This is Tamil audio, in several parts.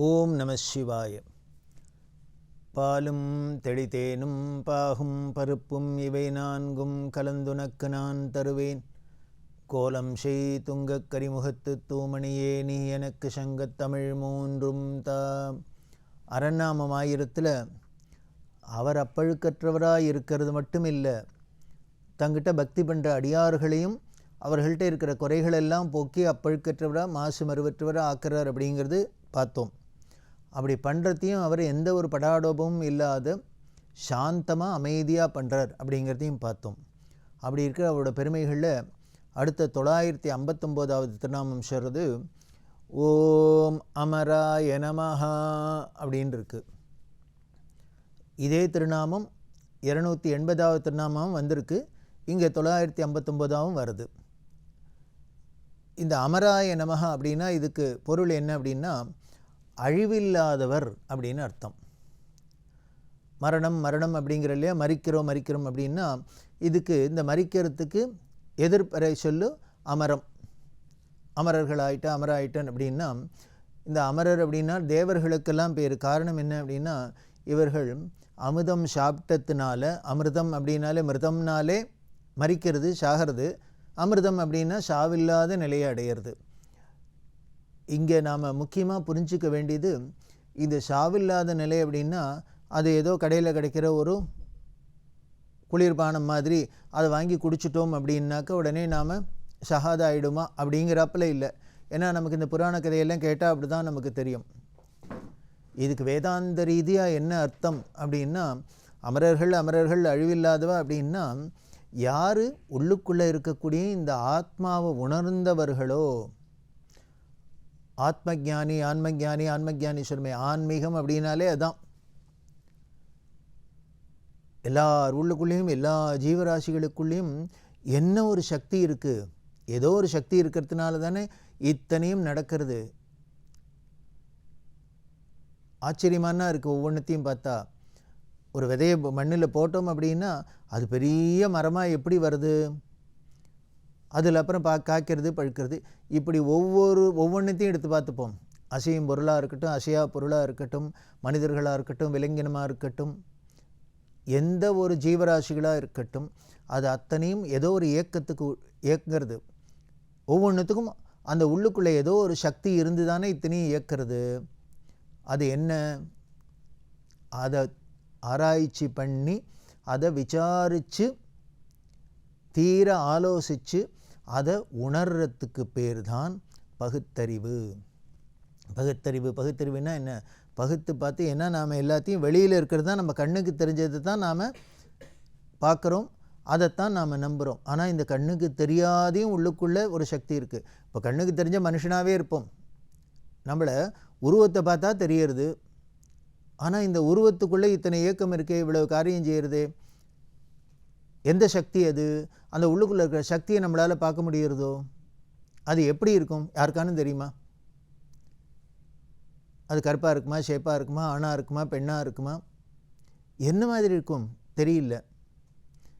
ஓம் நம சிவாய. பாலும் தெளித்தேனும் பாகும் பருப்பும் இவை நான்கும் கலந்துனக்கு நான் தருவேன். கோலம் செய் துங்கக் கரிமுகத்து தூமணியே நீ எனக்கு சங்கத் தமிழ் மூன்றும் தா. அரண்நாமம் ஆயிரத்தில் அவர் அப்பழுக்கற்றவராக இருக்கிறது மட்டும் இல்லை தங்கிட்ட பக்தி பண்ணுற அடியார்களையும் அவர்கள்ட்ட இருக்கிற குறைகளெல்லாம் போக்கி அப்பழுக்கற்றவராக மாசு மறுவற்றவராக ஆக்கிறார் அப்படிங்கிறது பார்த்தோம். அப்படி பண்ணுறதையும் அவர் எந்த ஒரு படாடோபமும் இல்லாத சாந்தமாக அமைதியாக பண்ணுறார் அப்படிங்கிறதையும் பார்த்தோம். அப்படி இருக்கிற அவரோட பெருமைகளில் அடுத்த தொள்ளாயிரத்தி ஐம்பத்தொம்போதாவது திருநாமம் சொல்கிறது ஓம் அமராய நமஹா அப்படின்னு இருக்கு. இதே திருநாமம் இரநூத்தி எண்பதாவது திருநாமம் வந்திருக்கு. இங்கே தொள்ளாயிரத்தி ஐம்பத்தொம்போதாவும் வருது. இந்த அமராய நமஹ அப்படின்னா இதுக்கு பொருள் என்ன அப்படின்னா அழிவில்லாதவர் அப்படின்னு அர்த்தம். மரணம் மரணம் அப்படிங்கிற இல்லையா? மறிக்கிறோம் மறிக்கிறோம் அப்படின்னா இதுக்கு இந்த மறிக்கிறதுக்கு எதிர்ப்பறை சொல்லு அமரம். அமரர்கள் ஆயிட்டா அமர ஆயிட்டன் அப்படின்னா இந்த அமரர் அப்படின்னா தேவர்களுக்கெல்லாம் பேர். காரணம் என்ன அப்படின்னா இவர்கள் அமுதம் சாப்பிட்டதுனால அமிர்தம் அப்படின்னாலே மிருதம்னாலே மறிக்கிறது சாகிறது. அமிர்தம் அப்படின்னா சாவில்லாத நிலையை அடையிறது. இங்கே நாம் முக்கியமாக புரிஞ்சிக்க வேண்டியது இந்த சாவில்லாத நிலை அப்படின்னா அது ஏதோ கடையில் கிடைக்கிற ஒரு குளிர்பானம் மாதிரி அதை வாங்கி குடிச்சிட்டோம் அப்படின்னாக்க உடனே நாம் ஷஹாதா ஆகிடுமா அப்படிங்கிறப்பில் இல்லை. ஏன்னா நமக்கு இந்த புராண கதையெல்லாம் கேட்டால் அப்படி தான் நமக்கு தெரியும். இதுக்கு வேதாந்த ரீதியாக என்ன அர்த்தம் அப்படின்னா அமரர்கள் அமரர்கள் அழிவில்லாதவா அப்படின்னா யார் உள்ளுக்குள்ளே இருக்கக்கூடிய இந்த ஆத்மாவை உணர்ந்தவர்களோ ஆத்மஜானி ஆன்மஜானி ஆன்மஜானி சொல்லுமே ஆன்மீகம் அப்படின்னாலே அதுதான் எல்லார் உள்ளுக்குள்ளேயும் எல்லா ஜீவராசிகளுக்குள்ளேயும் என்ன ஒரு சக்தி இருக்குது ஏதோ ஒரு சக்தி இருக்கிறதுனால தானே இத்தனையும் நடக்கிறது. ஆச்சரியமானா இருக்குது ஒவ்வொன்றத்தையும் பார்த்தா. ஒரு விதையை மண்ணில் போட்டோம் அப்படின்னா அது பெரிய மரமாக எப்படி வருது? அதில் அப்புறம் பா காய்க்கிறது பழுக்கிறது. இப்படி ஒவ்வொரு ஒவ்வொன்றத்தையும் எடுத்து பார்த்துப்போம். அசையும் பொருளாக இருக்கட்டும் அசையா பொருளாக இருக்கட்டும் மனிதர்களாக இருக்கட்டும் விலங்கினமாக இருக்கட்டும் எந்த ஒரு ஜீவராசிகளாக இருக்கட்டும் அது அத்தனையும் ஏதோ ஒரு இயக்கத்துக்கு இயக்குறது ஒவ்வொன்றுத்துக்கும் அந்த உள்ளுக்குள்ளே ஏதோ ஒரு சக்தி இருந்து தானே இத்தனையும் இயக்கிறது அது என்ன? அதை ஆராய்ச்சி பண்ணி அதை விசாரித்து தீர ஆலோசித்து அதை உணர்றதுக்கு பேர் தான் பகுத்தறிவு. பகுத்தறிவு பகுத்தறிவுனா என்ன? பகுத்து பார்த்து ஏன்னா நாம் எல்லாத்தையும் வெளியில் இருக்கிறது தான் நம்ம கண்ணுக்கு தெரிஞ்சது தான் நாம் பார்க்குறோம். அதைத்தான் நாம் நம்புகிறோம் ஆனால் இந்த கண்ணுக்கு தெரியாதையும் உள்ளுக்குள்ளே ஒரு சக்தி இருக்குது இப்போ கண்ணுக்கு தெரிஞ்ச மனுஷனாகவே இருப்போம். நம்மளை உருவத்தை பார்த்தா தெரியறது. ஆனால் இந்த உருவத்துக்குள்ளே இத்தனை இயக்கம் இருக்கே இவ்வளவு காரியம் செய்கிறது எந்த சக்தி அது அந்த உள்ளுக்குள்ளே இருக்கிற சக்தியை நம்மளால் பார்க்க முடிகிறதோ? அது எப்படி இருக்கும்? யாருக்கானும் தெரியுமா? அது கருப்பாக இருக்குமா ஷேப்பாக இருக்குமா ஆணாக இருக்குமா பெண்ணாக இருக்குமா? என்ன மாதிரி இருக்கும்? தெரியல.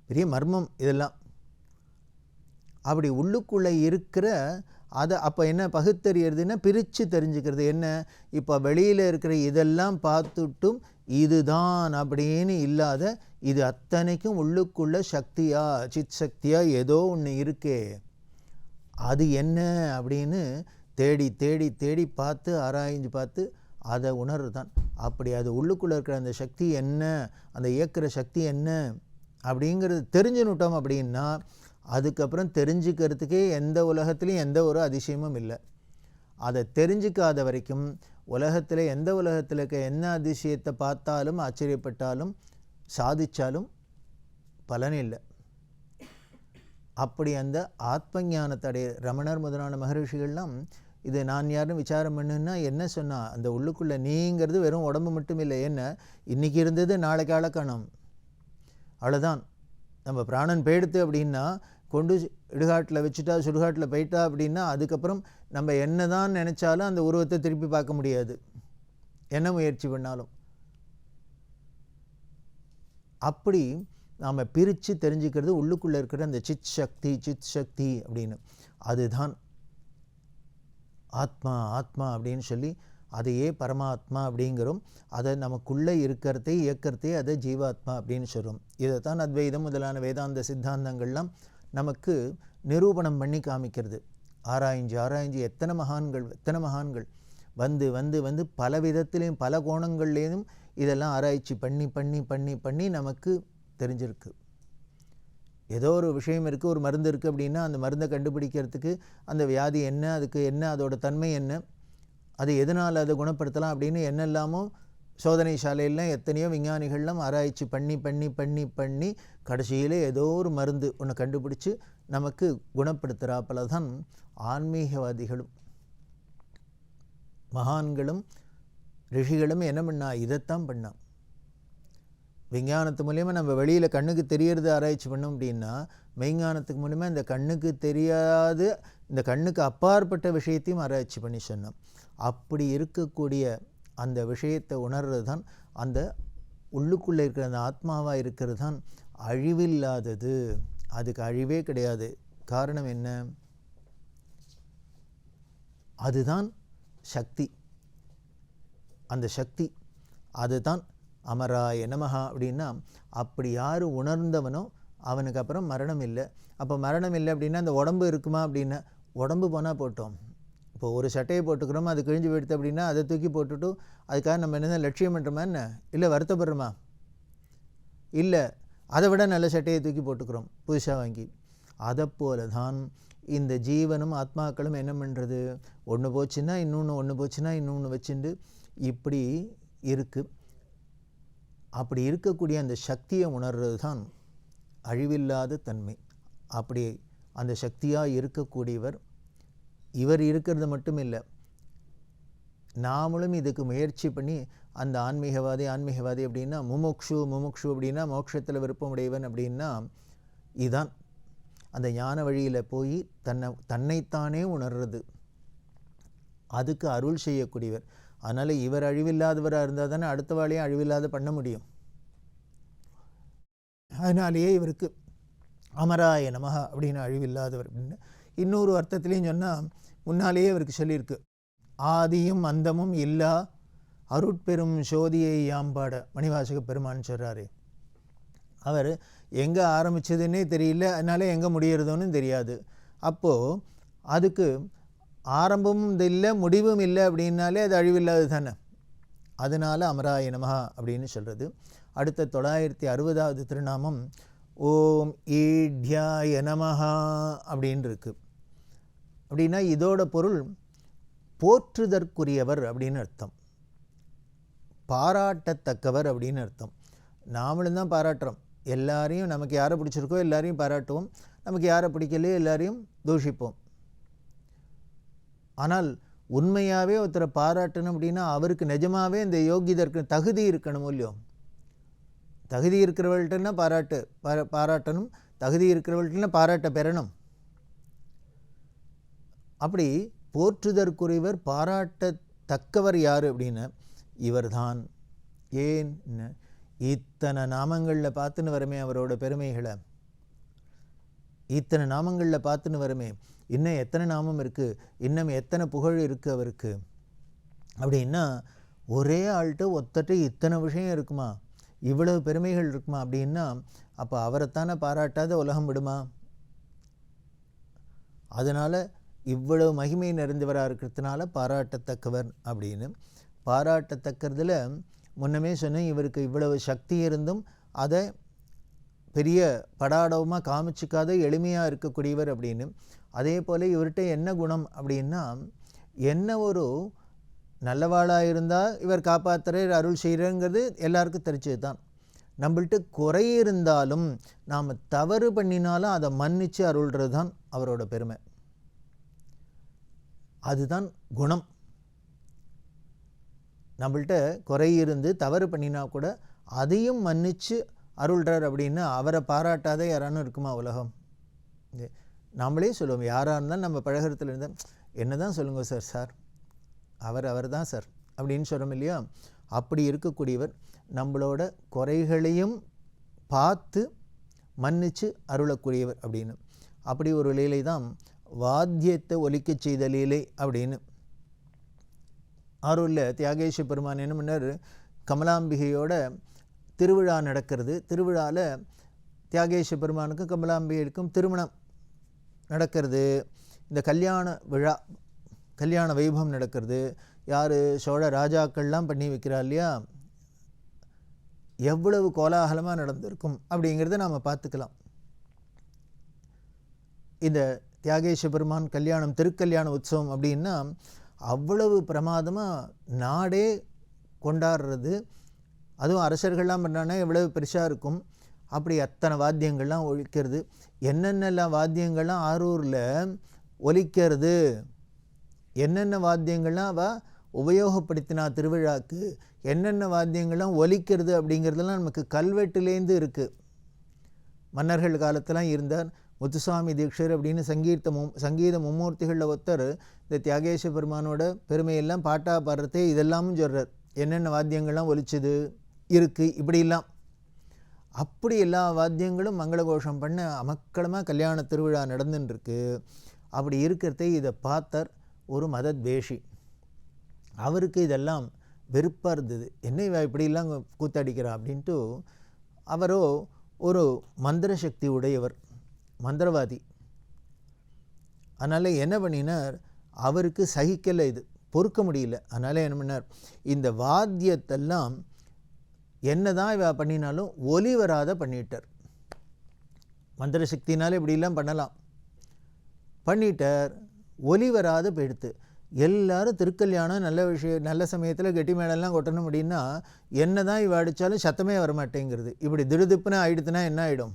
பெரிய மர்மம் இதெல்லாம். அப்படி உள்ளுக்குள்ளே இருக்கிற அதை அப்போ என்ன பகுத்தறியறதுன்னா பிரித்து தெரிஞ்சுக்கிறது. என்ன? இப்போ வெளியில் இருக்கிற இதெல்லாம் பார்த்துட்டும் இதுதான் அப்படின்னு இல்லாத இது அத்தனைக்கும் உள்ளுக்குள்ள சக்தியா சித் சக்தியா ஏதோ ஒன்று இருக்கே. அது என்ன அப்படின்னு தேடி தேடி தேடி பார்த்து ஆராய்ஞ்சு பார்த்து அதை உணர்வு தான் அப்படி அது உள்ளுக்குள்ளே இருக்கிற அந்த சக்தி என்ன அந்த இயக்கிற சக்தி என்ன அப்படிங்கிறது தெரிஞ்சுனுட்டோம் அப்படின்னா அதுக்கப்புறம் தெரிஞ்சுக்கிறதுக்கே எந்த உலகத்துலேயும் எந்த ஒரு அதிசயமும் இல்லை. அதை தெரிஞ்சிக்காத வரைக்கும் உலகத்தில் எந்த உலகத்தில் இருக்க என்ன அதிசயத்தை பார்த்தாலும் ஆச்சரியப்பட்டாலும் சாதித்தாலும் பலன் இல்லை. அப்படி அந்த ஆத்ம ஞானத்தடைய ரமணர் முதலான மகரிஷிகள்லாம் இது நான் யாரும் விசாரம் பண்ணுன்னா என்ன சொன்னால் அந்த உள்ளுக்குள்ளே நீங்கிறது வெறும் உடம்பு மட்டும் இல்லை என்ன? இன்றைக்கி இருந்தது நாளைக்கு அளக்கணும். அவ்வளோதான் நம்ம பிராணன் போயிடுத்து அப்படின்னா கொண்டு இடுகாட்டில் வச்சுட்டா சுடுகாட்டில் போயிட்டா அப்படின்னா அதுக்கப்புறம் நம்ம என்ன தான் நினச்சாலும் அந்த உருவத்தை திருப்பி பார்க்க முடியாது. என்ன முயற்சி பண்ணாலும். அப்படி நாம் பிரித்து தெரிஞ்சுக்கிறது உள்ளுக்குள்ளே இருக்கிற அந்த சித் சக்தி சித் சக்தி அப்படின்னு. அதுதான் ஆத்மா ஆத்மா அப்படின்னு சொல்லி அதையே பரமாத்மா அப்படிங்கிறோம். அதை நமக்குள்ளே இருக்கிறதே இயக்கிறதே அதை ஜீவாத்மா அப்படின்னு சொல்கிறோம் இதை தான் அத்வைதம் முதலான வேதாந்த சித்தாந்தங்கள்லாம் நமக்கு நிரூபணம் பண்ணி காமிக்கிறது. ஆராய்ஞ்சு ஆராய்ஞ்சு எத்தனை மகான்கள் எத்தனை மகான்கள் வந்து வந்து வந்து பல விதத்திலையும் பல கோணங்கள்லேயும் இதெல்லாம் ஆராய்ச்சி பண்ணி பண்ணி பண்ணி பண்ணி நமக்கு தெரிஞ்சிருக்கு. ஏதோ ஒரு விஷயம் இருக்குது ஒரு மருந்து இருக்குது அப்படின்னா அந்த மருந்தை கண்டுபிடிக்கிறதுக்கு அந்த வியாதி என்ன அதுக்கு என்ன அதோடய தன்மை என்ன அது எதனால் அதை குணப்படுத்தலாம் அப்படின்னு என்னெல்லாமோ சோதனை சாலையெல்லாம் எத்தனையோ விஞ்ஞானிகள்லாம் ஆராய்ச்சி பண்ணி பண்ணி பண்ணி பண்ணி கடைசியில் ஏதோ ஒரு மருந்து ஒன்று கண்டுபிடிச்சி நமக்கு குணப்படுத்துகிறாப்பில் தான் ஆன்மீகவாதிகளும் மகான்களும் ரிஷிகளும் என்ன பண்ணா? இதைத்தான் பண்ணான் விஞ்ஞானத்து மூலயமா நம்ம வெளியில் கண்ணுக்கு தெரியறது ஆராய்ச்சி பண்ணோம் அப்படின்னா மெய்ஞானத்துக்கு மூலிமா இந்த கண்ணுக்கு தெரியாது இந்த கண்ணுக்கு அப்பாற்பட்ட விஷயத்தையும் ஆராய்ச்சி பண்ணி சொன்னோம். அப்படி இருக்கக்கூடிய அந்த விஷயத்தை உணர்றது தான் அந்த உள்ளுக்குள்ளே இருக்கிற அந்த ஆத்மாவாக இருக்கிறது தான் அழிவில்லாதது. அதுக்கு அழிவே கிடையாது. காரணம் என்ன? அதுதான் சக்தி. அந்த சக்தி. அதுதான் அமராய நமஹா அப்படின்னா அப்படி யார் உணர்ந்தவனோ அவனுக்கு அப்புறம் மரணம் இல்லை. அப்போ மரணம் இல்லை அப்படின்னா அந்த உடம்பு இருக்குமா அப்படின்னா உடம்பு போனால் போட்டோம். இப்போ ஒரு சட்டையை போட்டுக்கிறோமா அது கிழிஞ்சு போயிடுது அப்படின்னா அதை தூக்கி போட்டுட்டு அதுக்காக நம்ம என்ன லட்சியம் பண்ணுறோமா என்ன? இல்லை வருத்தப்படுறோமா? இல்லை அதை விட நல்ல சட்டையை தூக்கி போட்டுக்கிறோம் புதுசாக வாங்கி. அதை போல தான் இந்த ஜீவனும் ஆத்மாக்களும் என்ன பண்ணுறது ஒன்று போச்சுன்னா இன்னொன்று ஒன்று போச்சுன்னா இன்னொன்று வச்சுட்டு இப்படி இருக்குது அப்படி இருக்கக்கூடிய அந்த சக்தியை உணர்றது தான் அழிவில்லாத தன்மை. அப்படி அந்த சக்தியாக இருக்கக்கூடியவர் இவர் இருக்கிறது மட்டும் இல்லை நாமளும் இதுக்கு முயற்சி பண்ணி அந்த ஆன்மீகவாதி ஆன்மீகவாதி அப்படின்னா முமுக்ஷு முமுக்ஷு அப்படின்னா மோட்சத்தில் விருப்பமுடையவன் அப்படின்னா இதுதான் அந்த ஞான வழியில் போய் தன்னை தன்னைத்தானே உணர்றது. அதுக்கு அருள் செய்யக்கூடியவர். அதனால் இவர் அழிவில்லாதவராக இருந்தால் தானே அடுத்த வாழையும் அழிவில்லாத பண்ண முடியும். அதனாலேயே இவருக்கு அமராய நமக அப்படின்னு அழிவில்லாதவர் அப்படின்னு இன்னொரு அர்த்தத்துலேயும் சொன்னால் முன்னாலேயே இவருக்கு சொல்லியிருக்கு. ஆதியும் அந்தமும் இல்லா அருட்பெரும் சோதியை யாம்பாட மணிவாசக பெருமான்னு சொல்கிறாரு அவர் எங்கே ஆரம்பித்ததுன்னே தெரியல அதனால எங்கே முடியறதுன்னு தெரியாது. அப்போது அதுக்கு ஆரம்பமும் இல்லை முடிவும் இல்லை அப்படின்னாலே அது அழிவில்லாது தானே? அதனால் அமராய நமகா அப்படின்னு சொல்கிறது அடுத்த தொள்ளாயிரத்தி அறுபதாவது திருநாமம் ஓம் ஈட்யாய நமஹா அப்படின்னு இருக்கு அப்படின்னா இதோட பொருள் போற்றுதற்குரியவர் அப்படின்னு அர்த்தம். பாராட்டத்தக்கவர் அப்படின்னு அர்த்தம். நாமளும் தான் பாராட்டுறோம். எல்லாரையும் நமக்கு யாரை பிடிச்சிருக்கோ எல்லாரையும் பாராட்டுவோம். நமக்கு யாரை பிடிக்கலையோ எல்லாரையும் தூஷிப்போம். ஆனால் உண்மையாகவே ஒருத்தரை பாராட்டணும் அப்படின்னா அவருக்கு நிஜமாகவே இந்த யோகிதற்கு தகுதி இருக்கணும் இல்லையோ? தகுதி இருக்கிறவர்கள்ட்டனா பாராட்டு பாரா பாராட்டணும்? தகுதி இருக்கிறவர்கள்ட்டனா பாராட்ட பெறணும்? அப்படி போற்றுதற்குரியவர் பாராட்டத்தக்கவர் யார் அப்படின்னு இவர்தான். ஏன் இத்தனை நாமங்களில் பார்த்துன்னு வரமே அவரோட பெருமைகளை. இத்தனை நாமங்களில் பார்த்துன்னு வரமே. இன்னும் எத்தனை நாமம் இருக்குது இன்னும் எத்தனை புகழ் இருக்குது அவருக்கு? அப்படின்னா ஒரே ஆள்கிட்ட ஒத்தட்ட இத்தனை விஷயம் இருக்குமா? இவ்வளவு பெருமைகள் இருக்குமா? அப்படின்னா அப்போ அவரைத்தானே பாராட்டாத உலகம் விடுமா? அதனால் இவ்வளவு மகிமை நிறைந்தவராக இருக்கிறதுனால பாராட்டத்தக்கவர் அப்படின்னு. பாராட்டத்தக்கிறதுல முன்னமே சொன்னேன் இவருக்கு இவ்வளவு சக்தி இருந்தும் அதை பெரிய படாடவமாக காமிச்சிக்காத எளிமையாக இருக்கக்கூடியவர் அப்படின்னு. அதே போல் இவர்கிட்ட என்ன குணம் அப்படின்னா என்ன ஒரு நல்லவாளாக இருந்தால் இவர் காப்பாற்றுற அருள் செய்கிறங்கிறது எல்லாருக்கும் தெரிஞ்சது தான் நம்மள்ட்ட குறை இருந்தாலும் நாம் தவறு பண்ணினாலும் அதை மன்னித்து அருள்றது தான் அவரோட பெருமை. அதுதான் குணம். நம்மள்ட்ட குறை இருந்து தவறு பண்ணினா கூட அதையும் மன்னித்து அருள்றார் அப்படின்னு அவரை பாராட்டாத யாரானும் இருக்குமா உலகம்? நம்மளே சொல்லுவோம் யாராக இருந்தாலும் நம்ம பழகிறதுல இருந்தால் என்ன தான் சொல்லுங்க சார் சார். அவர் அவர் தான் சார். அப்படின்னு சொல்கிறோம் இல்லையா? அப்படி இருக்கக்கூடியவர் நம்மளோட குறைகளையும் பார்த்து மன்னித்து அருளக்கூடியவர் அப்படின்னு. அப்படி ஒரு லீலை தான் வாத்தியத்தை ஒலிக்க செய்த லீலை அப்படின்னு. ஆரூரில் தியாகேஷ பெருமான் என்ன பண்ணார்? கமலாம்பிகையோட திருவிழா நடக்கிறது. திருவிழாவில் தியாகேஷ பெருமானுக்கும் கமலாம்பிகைக்கும் திருமணம். நடக்கிறது. இந்த கல்யாண விழா கல்யாண வைபவம் நடக்கிறது. யார்? சோழ ராஜாக்கள்லாம் பண்ணி வைக்கிறா இல்லையா? எவ்வளவு கோலாகலமாக நடந்திருக்கும் அப்படிங்கிறத நாம் பார்த்துக்கலாம். இந்த தியாகேஷ பெருமான் கல்யாணம் திருக்கல்யாண உற்சவம் அப்படின்னா அவ்வளவு பிரமாதமாக நாடே கொண்டாடுறது. அதுவும் அரசர்கள்லாம் பண்ணாங்கன்னா எவ்வளவு பெருசாக இருக்கும். அப்படி அத்தனை வாத்தியங்கள்லாம் ஒழிக்கிறது. என்னென்னலாம் வாத்தியங்கள்லாம் ஆரூரில் ஒலிக்கிறது? என்னென்ன வாத்தியங்கள்லாம் அவள் உபயோகப்படுத்தினா திருவிழாக்கு? என்னென்ன வாத்தியங்கள்லாம் ஒலிக்கிறது அப்படிங்கிறதெல்லாம் நமக்கு கல்வெட்டுலேருந்து இருக்குது மன்னர்கள் காலத்திலாம் இருந்தார். முத்துசாமி தீட்சர் அப்படின்னு சங்கீத மு சங்கீத மும்மூர்த்திகளில் ஒருத்தர் இந்த தியாகேஷ பெருமானோட பெருமையெல்லாம் பாட்டா பாடுறதே இதெல்லாமும் சொல்கிறார் என்னென்ன வாத்தியங்கள்லாம் ஒலிச்சுது? இருக்குது இப்படிலாம். அப்படி எல்லா வாத்தியங்களும் மங்களகோஷம் பண்ண அமக்களமாக கல்யாண திருவிழா நடந்துட்டுருக்கு அப்படி இருக்கிறதே இதை பார்த்தார் ஒரு மதத்வேஷி. அவருக்கு இதெல்லாம் வெறுப்பாக இருந்தது. என்ன இவ இப்படிலாம் கூத்தடிக்கிறா? அப்படின்ட்டு அவரோ ஒரு மந்திர சக்தி உடையவர் மந்திரவாதி. அதனால் என்ன பண்ணினார்? அவருக்கு சகிக்கலை இது பொறுக்க முடியல. அதனால் என்ன பண்ணார்? இந்த வாத்தியத்தெல்லாம் என்ன தான் இவ பண்ணினாலும் ஒலி வராத பண்ணிட்டார். மந்திர சக்தினால இப்படிலாம் பண்ணலாம். பண்ணிட்டார் ஒலி வராத போயிடுத்து. எல்லாரும் திருக்கல்யாணம் நல்ல விஷயம் நல்ல சமயத்தில் கெட்டி மேடெல்லாம் கொட்டணும் அப்படின்னா என்ன தான் இவ அடித்தாலும் சத்தமே வரமாட்டேங்கிறது. இப்படி திடுதிப்புன்னு ஆயிடுத்துனா என்ன ஆகிடும்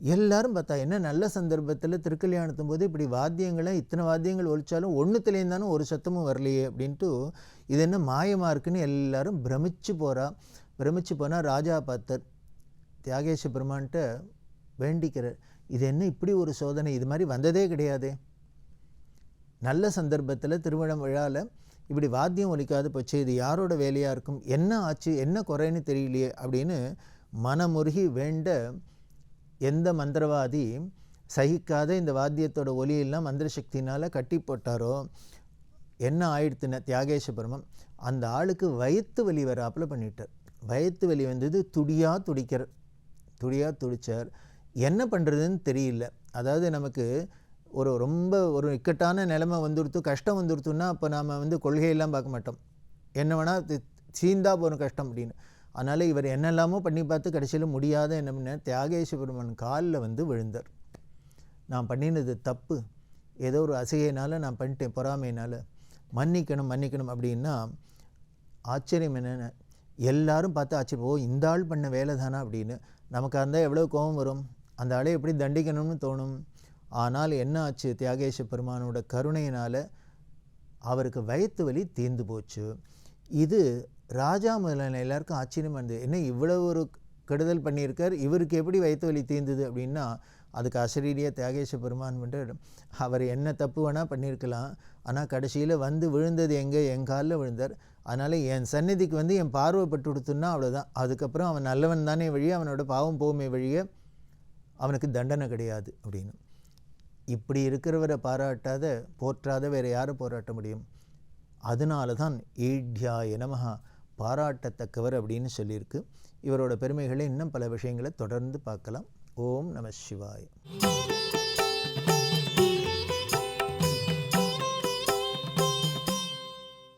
எல்லாரும் பார்த்தா என்ன நல்ல சந்தர்ப்பத்தில் திருக்கல்யாணத்தும் போது இப்படி வாத்தியங்களை இத்தனை வாத்தியங்கள் ஒழிச்சாலும் ஒன்றுத்துலேயும் தானே ஒரு சத்தமும் வரலையே அப்படின்ட்டு இது என்ன மாயமாக இருக்குன்னு எல்லாரும் பிரமிச்சு போகிறா பிரமிச்சு போனால் ராஜா பார்த்தர் தியாகேஷ பெருமான்கிட்ட வேண்டிக்கிறார். இது என்ன இப்படி ஒரு சோதனை? இது மாதிரி வந்ததே கிடையாது. நல்ல சந்தர்ப்பத்தில் திருமணம் விழாவில் இப்படி வாத்தியம் ஒலிக்காது போச்சு. இது யாரோட வேலையாக இருக்கும்? என்ன ஆச்சு? என்ன குறைன்னு தெரியலையே அப்படின்னு மனமுருகி வேண்ட எந்த மந்திரவாதி சகிக்காத இந்த வாத்தியத்தோட ஒலியெல்லாம் மந்திர சக்தினால் கட்டி போட்டாரோ என்ன ஆயிடுத்துன தியாகேஷ பெருமம் அந்த ஆளுக்கு வயிற்று வலி வராப்பில் பண்ணிட்டார். வயிற்று வலி வந்தது துடியாக துடிக்கிற துடியாக துடித்தார் என்ன பண்ணுறதுன்னு தெரியல. அதாவது நமக்கு ஒரு ரொம்ப ஒரு இக்கட்டான நிலைமை வந்துடுத்து கஷ்டம் வந்துடுத்துன்னா அப்போ நாம் வந்து கொள்கையெல்லாம் பார்க்க மாட்டோம். என்ன வேணால் சீந்தா போகிற கஷ்டம் அப்படின்னு. அதனால் இவர் என்னெல்லாமோ பண்ணி பார்த்து கடைசியில் முடியாத என்ன பண்ண தியாகேஷ காலில் வந்து விழுந்தார். நான் பண்ணினது தப்பு. ஏதோ ஒரு அசையினால் நான் பண்ணிட்டேன் பொறாமையினால். மன்னிக்கணும் மன்னிக்கணும் அப்படின்னா ஆச்சரியம் என்னென்ன? எல்லாரும் பார்த்து ஆச்சரியம். ஓ இந்த ஆள் பண்ண வேலை தானா அப்படின்னு. நமக்கு அந்த எவ்வளோ கோபம் வரும்? அந்த ஆளை எப்படி தண்டிக்கணும்னு தோணும்? ஆனால் என்ன ஆச்சு? தியாகேஷ பெருமானோட கருணையினால் அவருக்கு வயிற்று வலி தீர்ந்து போச்சு. இது ராஜா முதலான எல்லாருக்கும் ஆச்சரியமாக இருந்தது. என்ன இவ்வளவு ஒரு கெடுதல் பண்ணியிருக்கார்? இவருக்கு எப்படி வயிற்று வலி தீர்ந்தது? அப்படின்னா அதுக்கு அசரீரியாக தியாகேஷ பெருமான் வந்துட்டு அவர் என்ன தப்பு வேணால் பண்ணியிருக்கலாம். ஆனால் கடைசியில் வந்து விழுந்தது எங்கே? என் காலில் விழுந்தார். அதனால் என் சந்நிதிக்கு வந்து என் பார்வைப்பட்டு கொடுத்துன்னா அவ்வளோதான் அதுக்கப்புறம் அவன் நல்லவன் தானே வழியே அவனோட பாவம் போகுமே வழியே அவனுக்கு தண்டனை கிடையாது. அப்படின்னு. இப்படி இருக்கிறவரை பாராட்டாத போற்றாத வேறு யாரை போராட்ட முடியும்? அதனால தான் ஈட்யா எனமஹா பாராட்டத்தக்கவர் அப்படின்னு சொல்லியிருக்கு. இவரோட பெருமைகளை இன்னும் பல விஷயங்களை தொடர்ந்து பார்க்கலாம். ஓம் நம சிவாய.